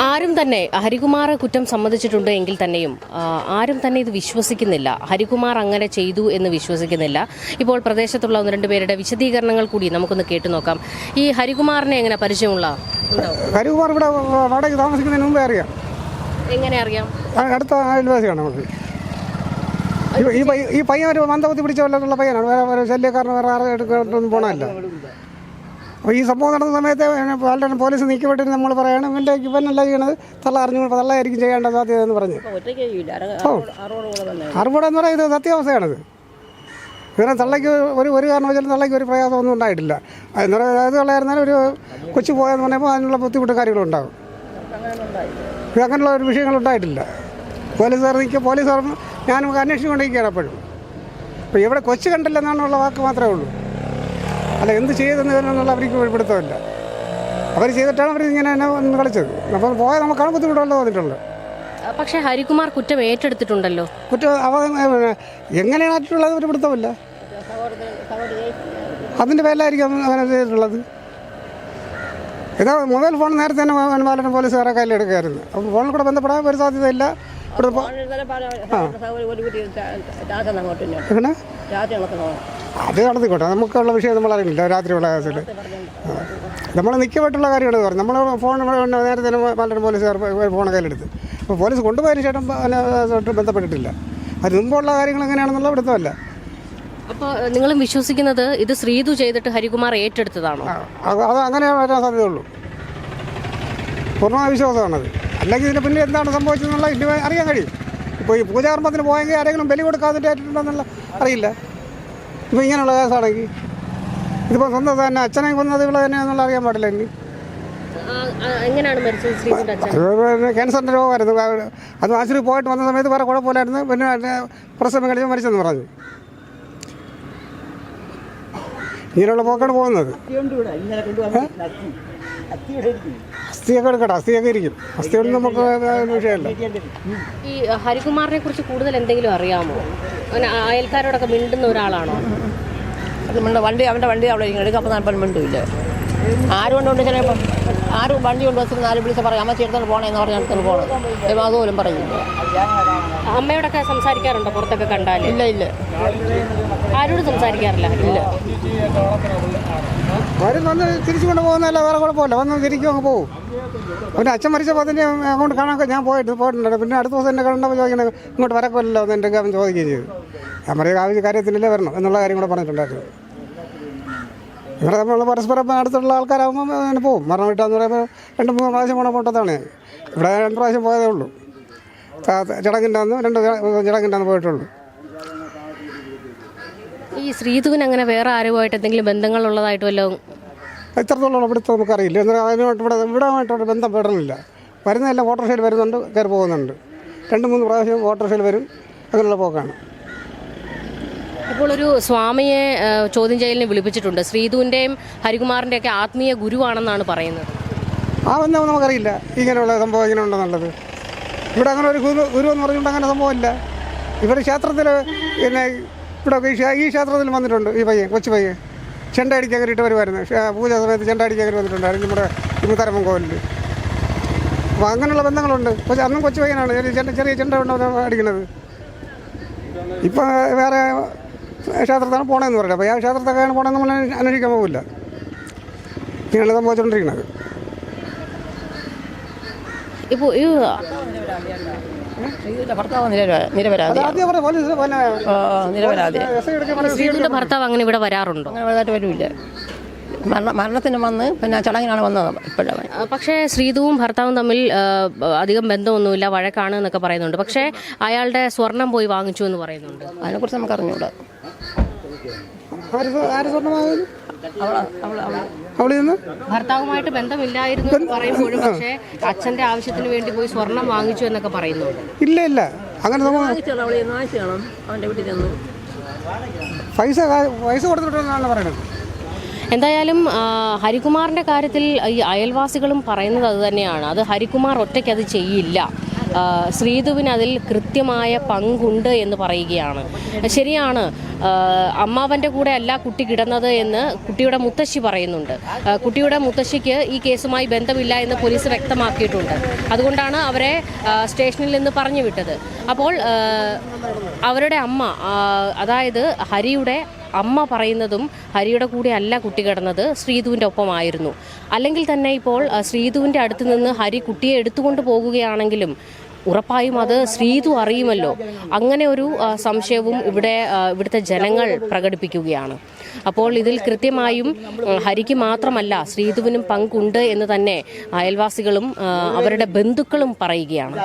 ആരും തന്നെ ഹരികുമാർ കുറ്റം സമ്മതിച്ചിട്ടുണ്ട് എങ്കിൽ തന്നെയും ആരും തന്നെ ഇത് വിശ്വസിക്കുന്നില്ല. ഹരികുമാർ അങ്ങനെ ചെയ്തു എന്ന് വിശ്വസിക്കുന്നില്ല. ഇപ്പോൾ പ്രദേശത്തുള്ള ഒന്ന് രണ്ട് പേരുടെ വിശദീകരണങ്ങൾ കൂടി നമുക്കൊന്ന് കേട്ടു നോക്കാം. ഈ ഹരികുമാറിനെ എങ്ങനെ പരിചയമുള്ള ഹരികുമാർ ഇവിടെ വാടകയ്ക്ക് താമസിക്കുന്നതിന് മുമ്പേ അറിയാം. എങ്ങനെ അറിയാം? അടുത്ത അയൽവാസിയാണ് നമുക്ക്. ഈ- പയ്യൻ ഒരു മന്ദബുദ്ധി പിടിച്ച വല്ലതുള്ള പയ്യനാണ്. വേറെ ശല്യക്കാരന് വേറെ ആരെ എടുക്കൊന്നും പോകണമല്ല അപ്പോൾ ഈ സംഭവം നടന്ന സമയത്ത് വളരെ പോലീസ് നീക്കിവിട്ടിന് നമ്മൾ പറയണം ഇവന്റെ ഇവനല്ല ചെയ്യണത്. തള്ള അറിഞ്ഞു തള്ളയായിരിക്കും ചെയ്യേണ്ട സാധ്യത എന്ന് പറഞ്ഞു. ഓ. അറിവൂടെ എന്ന് പറയുന്നത് സത്യാവസ്ഥയാണത്. ഇങ്ങനെ തള്ളയ്ക്ക് ഒരു ഒരു കാരണവശാലും തള്ളയ്ക്ക് ഒരു പ്രയാസമൊന്നും ഉണ്ടായിട്ടില്ല. എന്ന് പറയുന്നത് അതായത് തള്ളയായിരുന്നാലും ഒരു കൊച്ചു പോയെന്ന് പറയുമ്പോൾ അതിനുള്ള ബുദ്ധിമുട്ട് കാര്യങ്ങളുണ്ടാകും ഇത് അങ്ങനെയുള്ള ഒരു വിഷയങ്ങൾ ഉണ്ടായിട്ടില്ല. പോലീസുകാർ നിൽക്കുക പോലീസുകാർ ഞാനും അന്വേഷിച്ചുകൊണ്ടിരിക്കുകയാണ് അപ്പോഴും. അപ്പോൾ ഇവിടെ കൊച്ചു കണ്ടില്ല എന്നാണുള്ള വാക്ക് മാത്രമേ ഉള്ളൂ. അല്ല എന്ത് ചെയ്തെന്ന് എന്നുള്ള അവർക്ക് വെളിപ്പെടുത്തമില്ല അവർ ചെയ്തിട്ടാണ് അവർ ഇങ്ങനെ തന്നെ വന്ന് കളിച്ചത് അപ്പോൾ പോയാൽ നമുക്കാണ് ബുദ്ധിമുട്ടുള്ളത് തോന്നിയിട്ടുള്ളത് പക്ഷേ ഹരികുമാർ കുറ്റം ഏറ്റെടുത്തിട്ടുണ്ടല്ലോ കുറ്റം അവ എങ്ങനെയാണ് ആയിട്ടുള്ളത് ഒരു പിടുത്തമില്ല അതിന്റെ പേരിലായിരിക്കും അവൻ അങ്ങനെ ചെയ്തിട്ടുള്ളത് ഇതാ മൊബൈൽ ഫോൺ നേരത്തെ തന്നെ വനപാലന പോലീസുകാരെ കയ്യിലെടുക്കുകയായിരുന്നു അപ്പോൾ ഫോണിൽ കൂടെ ബന്ധപ്പെടാൻ ഒരു സാധ്യതയില്ല ഇവിടെ ആ എങ്ങനെ അത് നടന്നിക്കോട്ടെ. നമുക്കുള്ള വിഷയം നമ്മൾ അറിയില്ല. രാത്രിയുള്ള കേസിൽ നമ്മൾ നിൽക്കപ്പെട്ടുള്ള കാര്യമാണ് പറഞ്ഞു നമ്മൾ ഫോൺ നേരത്തെ തന്നെ പലരും പോലീസുകാർ ഫോൺ കയ്യിലെടുത്ത്. അപ്പോൾ പോലീസ് കൊണ്ടുപോയതിന് ശേഷം അതിനായിട്ട് ബന്ധപ്പെട്ടിട്ടില്ല. അത് മുമ്പുള്ള കാര്യങ്ങൾ എങ്ങനെയാണെന്നുള്ള ഇവിടുത്തല്ല അപ്പോൾ നിങ്ങളും വിശ്വസിക്കുന്നത് ഇത് ശ്രീതു ചെയ്തിട്ട് ഹരികുമാർ ഏറ്റെടുത്തതാണോ? അത് അങ്ങനെ വരാൻ സാധ്യതയുള്ളൂ. പൂർണമായ വിശ്വാസമാണത്. അല്ലെങ്കിൽ ഇതിന് പിന്നിൽ എന്താണ് സംഭവിച്ചതെന്നുള്ള അറിയാൻ കഴിയും. ഇപ്പോൾ ഈ പൂജാകർമ്മത്തിന് പോയെങ്കിൽ ആരെങ്കിലും ബലി ആയിട്ടുണ്ടെന്നുള്ള അറിയില്ല. ഇപ്പോൾ ഇങ്ങനെയുള്ള കേസാണെങ്കിൽ ഇതിപ്പോൾ സ്വന്തം തന്നെ അച്ഛനെ കൊന്നത് ഇവിടെ തന്നെ എന്നുള്ള അറിയാൻ പാടില്ല ആ, എങ്ങനെയാണ് മരിച്ചത് പിന്നെ ക്യാൻസറിന്റെ രോഗമായിരുന്നു. അത് ആശുപത്രി പോയിട്ട് വന്ന സമയത്ത് വേറെ കുഴപ്പമില്ലായിരുന്നു. പിന്നെ പ്രസവം കഴിഞ്ഞ് മരിച്ചെന്ന് പറഞ്ഞു. ഇങ്ങനെയുള്ള പോക്കാണ് പോകുന്നത്. അസ്ഥിയൊക്കെ എടുക്കട്ടെ അസ്ഥിയൊക്കെ ഇരിക്കും. അസ്ഥിയോട് നമുക്ക് വിഷയമല്ല. ഈ ഹരികുമാറിനെ കുറിച്ച് കൂടുതൽ എന്തെങ്കിലും അറിയാമോ? അങ്ങനെ അയൽക്കാരോടൊക്കെ മിണ്ടുന്ന ഒരാളാണോ? അത് നമ്മുടെ വണ്ടി അവന്റെ വണ്ടി അവിടെ. എടുക്കാൻ നാൽപ്പത് മിണ്ടുമില്ല. ആരും കൊണ്ട് ചിലപ്പം ആരും വണ്ടി കൊണ്ട് വെച്ചിരുന്ന നാല് വിളിച്ച് പറയും അമ്മ ചേർത്തോട് പോണേ എന്ന് പറഞ്ഞാൽ അടുത്തോണ്ട് പോകണം അതുപോലും പറയില്ല. അമ്മയോടൊക്കെ സംസാരിക്കാറുണ്ടോ പുറത്തൊക്കെ കണ്ടാൽ ഇല്ല ഇല്ല. ആരോട് സംസാരിക്കാറില്ല? ഇല്ല. അവരും വന്ന് തിരിച്ചു കൊണ്ട് പോകുന്നതല്ല വേറെ കുഴപ്പമില്ല. വന്ന് തിരിക്കും അങ്ങ് പോകും പിന്നെ അച്ഛൻ മരിച്ചപ്പോൾ അതിന്റെ അങ്ങോട്ട് കാണാൻ ഞാൻ പോയിട്ട് പോയിട്ടുണ്ട് പിന്നെ അടുത്ത ദിവസം എന്നെ കണ്ടപ്പോൾ ചോദിക്കണേ ഇങ്ങോട്ട് വരക്കല്ലോ എന്ന് എന്റെ അവൻ ചോദിക്കുകയും ചെയ്തു. ഞാൻ പറയുക ആവശ്യ കാര്യത്തിനല്ലേ വരണം? എന്നുള്ള കാര്യം കൂടെ പറഞ്ഞിട്ടുണ്ടായിരുന്നു. ഇവിടെ നമ്മൾ പരസ്പരം അടുത്തുള്ള ആൾക്കാരാകുമ്പോൾ അങ്ങനെ പോകും മരണം വിട്ടാന്ന് പറയുമ്പോൾ രണ്ട് മൂന്ന് പ്രാവശ്യം കൂടെ പോട്ടതാണ് ഇവിടെ രണ്ട് പ്രാവശ്യം പോയതേ ഉള്ളൂ. ചടങ്ങിന്റെ അന്ന് രണ്ട് ചടങ്ങിന്റെ അന്ന് പോയിട്ടുള്ളൂ. ഈ ശ്രീധുവിന് അങ്ങനെ വേറെ ആരുമായിട്ട് എന്തെങ്കിലും ബന്ധങ്ങളുള്ളതായിട്ട് വല്ലതും? എത്രത്തോളം ഇവിടുത്തെ നമുക്കറിയില്ല. അതിനുമായിട്ട് ഇവിടെ ഇവിടെയുമായിട്ടൊരു ബന്ധം പെടണില്ല. വരുന്നതെല്ലാം ഓട്ടോറിക്ഷയിൽ വരുന്നുണ്ട് കയറി പോകുന്നുണ്ട്. രണ്ട് മൂന്ന് പ്രാവശ്യം ഓട്ടോറിക്ഷയിൽ വരും. അങ്ങനെയുള്ള പോക്കാണ്. ഇപ്പോൾ ഒരു സ്വാമിയെ ചോദ്യം ചെയ്യലിന് വിളിപ്പിച്ചിട്ടുണ്ട്. ശ്രീധുവിന്റെയും ഹരികുമാറിന്റെ ഒക്കെ ആത്മീയ ഗുരുവാണെന്നാണ് പറയുന്നത്. ആ ബന്ധം നമുക്കറിയില്ല. ഇങ്ങനെയുള്ള സംഭവം ഇങ്ങനെ ഉണ്ടെന്നുള്ളത് ഇവിടെ അങ്ങനെ ഒരു ഗുരു ഗുരു എന്ന് പറഞ്ഞുകൊണ്ട് അങ്ങനെ സംഭവമില്ല. ഇവിടെ ക്ഷേത്രത്തിൽ പിന്നെ ഇവിടെ ഈ ക്ഷേത്രത്തിൽ വന്നിട്ടുണ്ട് ഈ പയ്യൻ കൊച്ചു പയ്യൻ. ചെണ്ട അടിക്കാൻ കയറിയിട്ട് വരുമായിരുന്നു. പൂജ സമയത്ത് ചെണ്ട കയറി വന്നിട്ടുണ്ടായിരുന്നു നമ്മുടെ ഇമുത്തരമ്മൻ കോവിലിൽ അപ്പോൾ അങ്ങനെയുള്ള ബന്ധങ്ങളുണ്ട്. കൊച്ചു അന്നും കൊച്ചു പയ്യനാണ്. ചെറിയ ചെണ്ട ചെറിയ ചെണ്ട കൊണ്ട് അടിക്കുന്നത്. ഇപ്പം വേറെ ക്ഷേത്രത്താണ് പോണേന്ന് പറയുന്നത് അപ്പോൾ ആ ക്ഷേത്രത്തൊക്കെയാണ് പോകണമെന്ന് നമ്മൾ അന്വേഷിക്കാൻ പോകില്ല ഇങ്ങനെയാണ് സംഭവിച്ചുകൊണ്ടിരിക്കുന്നത് ഇപ്പോൾ ഭർത്താവ് നിരപരാധി. നിരപരാധി. ഭർത്താവ് അങ്ങനെ ഇവിടെ വരാറുണ്ടോ? അങ്ങനെ വലുതായിട്ട് വരില്ല മരണ മരണത്തിന് വന്ന് പിന്നെ ചടങ്ങിനാണ് വന്നത് ഇപ്പോഴാണ് പക്ഷേ ശ്രീതുവും ഭർത്താവും തമ്മിൽ അധികം ബന്ധമൊന്നുമില്ല വഴക്കാണ് എന്നൊക്കെ പറയുന്നുണ്ട്. പക്ഷേ അയാളുടെ സ്വർണം പോയി വാങ്ങിച്ചു എന്ന് പറയുന്നുണ്ട്. അതിനെക്കുറിച്ച് നമുക്ക് അറിഞ്ഞൂടാ ആര് സ്വ- ആര് സ്വർണമാകുന്നു അവളിൽ നിന്ന് ഭർത്താവുമായിട്ട് ബന്ധമില്ലായിരുന്നു എന്ന് പറയുമ്പോഴും പക്ഷേ അച്ഛന്റെ ആവശ്യത്തിന് വേണ്ടി പോയി സ്വർണം വാങ്ങിച്ചു എന്നൊക്കെ പറയുന്നു ഇല്ല ഇല്ല. അങ്ങനെ അവന്റെ വീട്ടിൽ നിന്ന് പൈസ പൈസ പറയുന്നത് എന്തായാലും ഹരികുമാറിന്റെ കാര്യത്തിൽ ഈ അയൽവാസികളും പറയുന്നത് അത് തന്നെയാണ്. അത് ഹരികുമാർ ഒറ്റയ്ക്ക് അത് ചെയ്യില്ല. ശ്രീധുവിന് അതിൽ കൃത്യമായ പങ്കുണ്ട് എന്ന് പറയുകയാണ്. ശരിയാണ് ആ, അമ്മാവന്റെ കൂടെ അല്ല കുട്ടി കിടന്നത് എന്ന് കുട്ടിയുടെ മുത്തശ്ശി പറയുന്നുണ്ട്. കുട്ടിയുടെ മുത്തശ്ശിക്ക് ഈ കേസുമായി ബന്ധമില്ല എന്ന് പോലീസ് വ്യക്തമാക്കിയിട്ടുണ്ട്. അതുകൊണ്ടാണ് അവരെ സ്റ്റേഷനിൽ നിന്ന് പറഞ്ഞു വിട്ടത്. അപ്പോൾ അവരുടെ അമ്മ അതായത് ഹരിയുടെ അമ്മ പറയുന്നതും ഹരിയുടെ കൂടെ അല്ല കുട്ടി കിടന്നത് ശ്രീധുവിന്റെ ഒപ്പമായിരുന്നു. അല്ലെങ്കിൽ തന്നെ ഇപ്പോൾ ശ്രീതുവിന്റെ അടുത്ത് നിന്ന് ഹരി കുട്ടിയെ എടുത്തുകൊണ്ട് പോകുകയാണെങ്കിലും ഉറപ്പായും അത് ശ്രീതു അറിയുമല്ലോ. അങ്ങനെ ഒരു സംശയവും ഇവിടെ ഇവിടുത്തെ ജനങ്ങൾ പ്രകടിപ്പിക്കുകയാണ്. അപ്പോൾ ഇതിൽ കൃത്യമായും ഹരിക്ക് മാത്രമല്ല ശ്രീതുവിനും പങ്കുണ്ട് എന്ന് തന്നെ അയൽവാസികളും അവരുടെ ബന്ധുക്കളും പറയുകയാണ്.